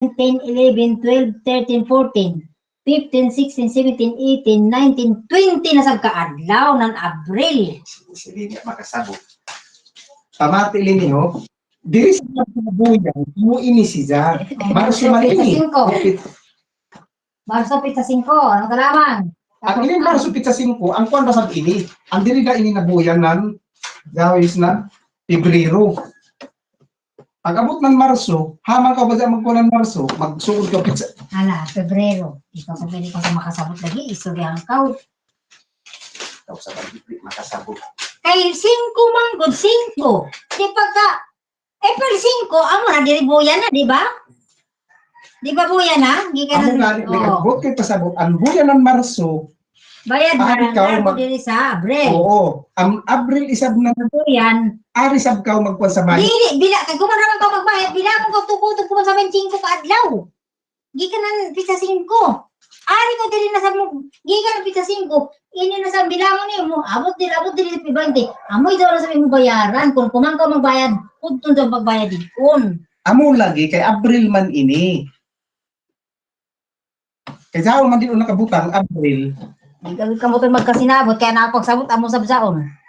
10, 11, 12, 13, 14, 15, 16, 17, 18, 19, 20 na sa kaadlaw ng Abril. Sige niya makasabot. Pamati ninyo, diri sa kabuyan, mo ini siya. Marso man Pizza ini. 5. Marso pizza 5. Ano ka lamang? Ang ini marso pizza 5, ang kuan ba sa ini? Ang diri ga ini nabuyan nan gawis na Pebrero. Pag abot ng Marso, haman ka ba sa magkunan Marso, magsuod ka pizza. Hala, Pebrero. Ikaw sa pwede ka sa makasabot lagi. Istoryahan ka. Ikaw sa pagdipli makasabot. Kay 5 man gud 5. Di pagka April 5, amo na diri buya na, di ba? Di ba buya na? Gikan Amo na. nga ni Oo. abot kay pasabot ang buyan ng Marso. Bayad Ah, na ikaw lang mag- diri sa Abril. Oo, ang Abril isab na Buyan. ari sab ka magkuan sa bayan. Dili, bila, kay kuman raman ka magbayad, bila mo ka tukutog kuman sa 25 ka adlaw. Gikan na pizza 5. Ari ko dili na sa mo, gikan na pizza 5. Ini na sa bilangon ni mo, abot dili, abot dili sa 20. Amoy daw na sa mo bayaran kung kuman ka magbayad, kudton sa magbayad ikon. Amo lagi kay Abril man ini. Kay sa man din nakabutang Abril. Di ka ka mo magkasinabot kaya na ako sabot amo sa bsaon.